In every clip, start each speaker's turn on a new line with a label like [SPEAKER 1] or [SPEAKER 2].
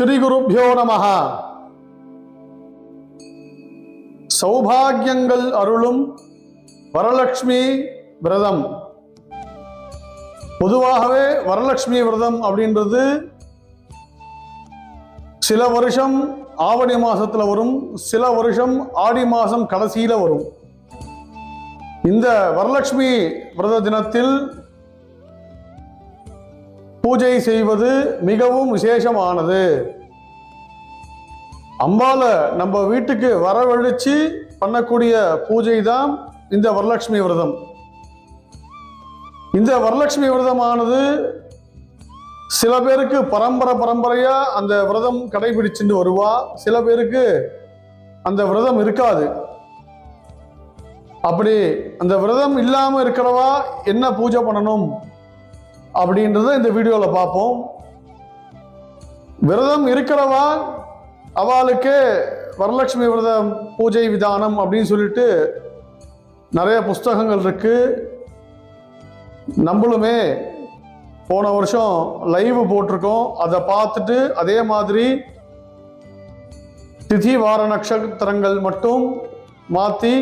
[SPEAKER 1] ஸ்ரீ குருப்பியோ நமஹ. சௌபாகியங்கள் அருளும் வரலட்சுமி விரதம். பொதுவாகவே வரலட்சுமி விரதம் அப்படின்றது சில வருஷம் ஆவணி மாசத்துல வரும் சில வருஷம் ஆடி மாசம் கடைசியில வரும். இந்த வரலட்சுமி விரத தினத்தில் பூஜை செய்வது மிகவும் விசேஷமானது. அம்பாவை நம்ம வீட்டுக்கு வரவழைச்சு பண்ணக்கூடிய பூஜை தான் இந்த வரலட்சுமி விரதம். இந்த வரலட்சுமி விரதமானது சில பேருக்கு பரம்பரை பரம்பரையாக அந்த விரதம் கடைபிடிச்சுட்டு வருவா. சில பேருக்கு அந்த விரதம் இருக்காது. அப்படி அந்த விரதம் இல்லாமல் இருக்கிறவா என்ன பூஜை பண்ணணும்? அப்படின்றத இந்த வீடியோவில் பார்ப்போம். விரதம் இருக்கிறவா? அவளுக்கு வரலட்சுமி விரதம் பூஜை விதானம் அப்படின்னு சொல்லிட்டு நிறைய புஸ்தகங்கள் இருக்கு. நம்மளுமே போன வருஷம் லைவ் போட்டிருக்கோம். அதை பார்த்துட்டு அதே மாதிரி திதி வார நட்சத்திரங்கள் மட்டும் மாற்றி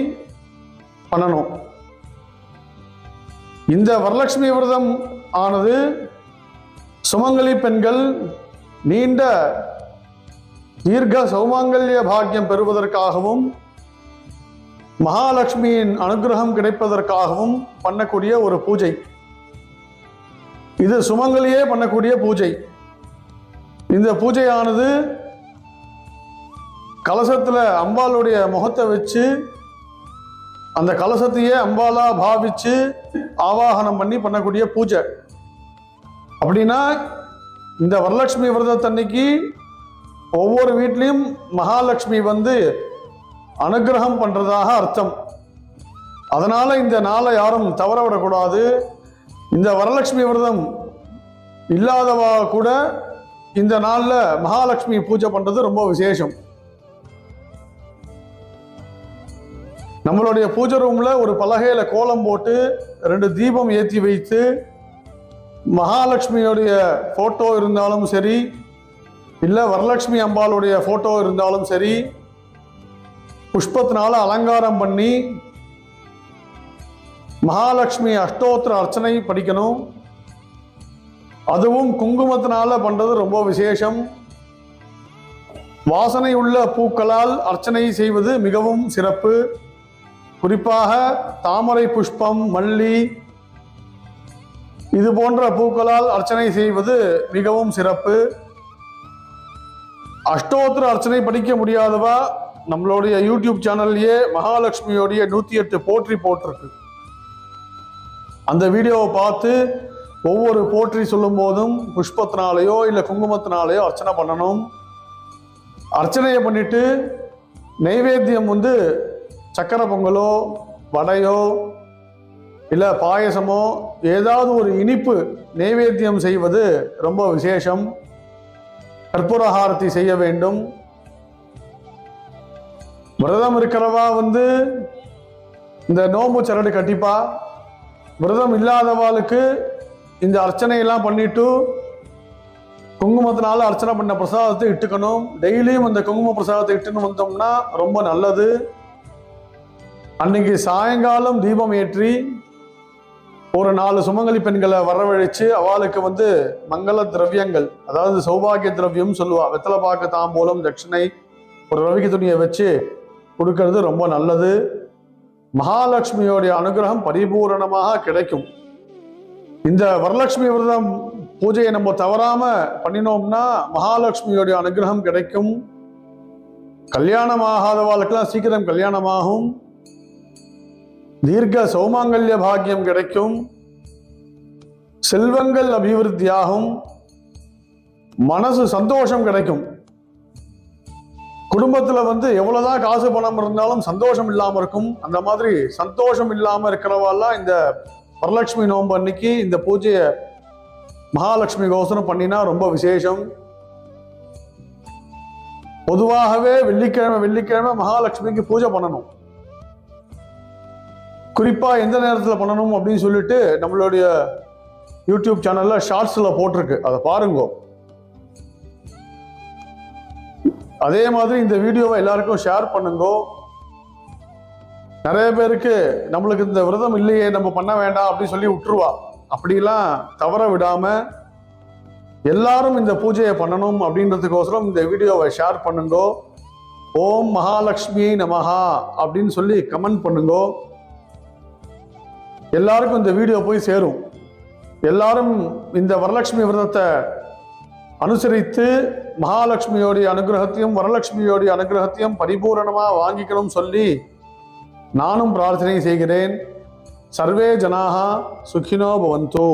[SPEAKER 1] பண்ணணும். இந்த வரலட்சுமி விரதம் ஆனது சுமங்கலி பெண்கள் நீண்ட தீர்க்க சௌமாங்கல்ய பாக்கியம் பெறுவதற்காகவும் மகாலட்சுமியின் அனுகிரகம் கிடைப்பதற்காகவும் பண்ணக்கூடிய ஒரு பூஜை. இது சுமங்கலியே பண்ணக்கூடிய பூஜை. இந்த பூஜையானது கலசத்தில் அம்பாளுடைய முகத்தை வச்சு அந்த கலசத்தையே அம்பாலா பாவிச்சு ஆவாகனம் பண்ணி பண்ணக்கூடிய பூஜை. அப்படின்னா இந்த வரலட்சுமி விரதத்தன்னைக்கு ஒவ்வொரு வீட்லேயும் மகாலட்சுமி வந்து அனுகிரகம் பண்ணுறதாக அர்த்தம். அதனால் இந்த நாளை யாரும் தவற விடக்கூடாது. இந்த வரலட்சுமி விரதம் இல்லாதவா கூட இந்த நாளில் மகாலட்சுமி பூஜை பண்ணுறது ரொம்ப விசேஷம். நம்மளுடைய பூஜை ரூமில் ஒரு பலகையில் கோலம் போட்டு ரெண்டு தீபம் ஏற்றி வைத்து மகாலட்சுமியுடைய ஃபோட்டோ இருந்தாலும் சரி இல்லை வரலட்சுமி அம்பாளுடைய ஃபோட்டோ இருந்தாலும் சரி புஷ்பத்தினால அலங்காரம் பண்ணி மகாலட்சுமி அஷ்டோத்திர அர்ச்சனை படிக்கணும். அதுவும் குங்குமத்தினால பண்ணுறது ரொம்ப விசேஷம். வாசனை உள்ள பூக்களால் அர்ச்சனை செய்வது மிகவும் சிறப்பு. குறிப்பாக தாமரை புஷ்பம் மல்லி இது போன்ற பூக்களால் அர்ச்சனை செய்வது மிகவும் சிறப்பு. அஷ்டோத்திர அர்ச்சனை படிக்க முடியாதவா? நம்மளுடைய யூடியூப் சேனல்லையே மகாலட்சுமியோடைய நூத்தி எட்டு போற்றி போட்டிருக்கு. அந்த வீடியோவை பார்த்து ஒவ்வொரு போற்றி சொல்லும் போதும் புஷ்பத்தினாலேயோ இல்லை குங்குமத்தினாலேயோ அர்ச்சனை பண்ணணும். அர்ச்சனையை பண்ணிட்டு நைவேத்தியம் வந்து சக்கரை பொங்கலோ வடையோ இல்லை பாயசமோ ஏதாவது ஒரு இனிப்பு நைவேத்தியம் செய்வது ரொம்ப விசேஷம். கற்பூரஹாரத்தை செய்ய வேண்டும். விரதம் இருக்கிறவா வந்து இந்த நோம்பு சரடு கட்டிப்பா. விரதம் இல்லாதவாளுக்கு இந்த அர்ச்சனையெல்லாம் பண்ணிட்டு குங்குமத்தினால அர்ச்சனை பண்ண பிரசாதத்தை இட்டுக்கணும். டெய்லியும் அந்த குங்கும பிரசாதத்தை இட்டுன்னு வந்தோம்னா ரொம்ப நல்லது. அன்னைக்கு சாயங்காலம் தீபம் ஏற்றி ஒரு நாலு சுமங்கலி பெண்களை வரவழைச்சு அவளுக்கு வந்து மங்கள திரவியங்கள் அதாவது சௌபாகிய திரவியம் சொல்லுவா. வெத்தலை பாக்கு தாம்பூலம் தட்சிணை ஒரு ரவிக்கு துணியை வச்சு கொடுக்கறது ரொம்ப நல்லது. மகாலட்சுமியோடைய அனுகிரகம் பரிபூரணமாக கிடைக்கும். இந்த வரலட்சுமி விரதம் பூஜையை நம்ம தவறாம பண்ணினோம்னா மகாலட்சுமியோடைய அனுகிரகம் கிடைக்கும். கல்யாணம் ஆகாதவாளுக்கெல்லாம் சீக்கிரம் கல்யாணமாகும் தீர்க்க சௌமாங்கல்ய பாக்கியம் கிடைக்கும். செல்வங்கள் அபிவிருத்தியாகும். மனசு சந்தோஷம் கிடைக்கும். குடும்பத்துல வந்து எவ்வளவுதான் காசு பணம் இருந்தாலும் சந்தோஷம் இல்லாம இருக்கும். அந்த மாதிரி சந்தோஷம் இல்லாம இருக்கிறவாலாம் இந்த வரலட்சுமி நோன்பு அன்னைக்கு இந்த பூஜையை மகாலட்சுமி கோசனம் பண்ணினா ரொம்ப விசேஷம். பொதுவாகவே வெள்ளிக்கிழமை வெள்ளிக்கிழமை மகாலட்சுமிக்கு பூஜை பண்ணணும். குறிப்பாக எந்த நேரத்தில் பண்ணணும் அப்படின்னு சொல்லிட்டு நம்மளுடைய யூடியூப் சேனலில் ஷார்ட்ஸில் போட்டிருக்கு. அதை பாருங்க. அதே மாதிரி இந்த வீடியோவை எல்லாருக்கும் ஷேர் பண்ணுங்கோ. நிறைய பேருக்கு நம்மளுக்கு இந்த விரதம் இல்லையே நம்ம பண்ண வேண்டாம் அப்படின்னு சொல்லி விட்டுருவா. அப்படிலாம் தவற விடாமல் எல்லாரும் இந்த பூஜையை பண்ணணும் அப்படின்றதுக்கோசரம் இந்த வீடியோவை ஷேர் பண்ணுங்கோ. ஓம் மகாலட்சுமி நமஹா அப்படின்னு சொல்லி கமெண்ட் பண்ணுங்கோ. எல்லாருக்கும் இந்த வீடியோ போய் சேரும். எல்லாரும் இந்த வரலட்சுமி விரதத்தை அனுசரித்து மகாலட்சுமியோடைய அனுகிரகத்தையும் வரலட்சுமியோடைய அனுகிரகத்தையும் பரிபூரணமாக வாங்கிக்கணும் சொல்லி நானும் பிரார்த்தனை செய்கிறேன். சர்வே ஜனாக சுகினோ பவந்தோ.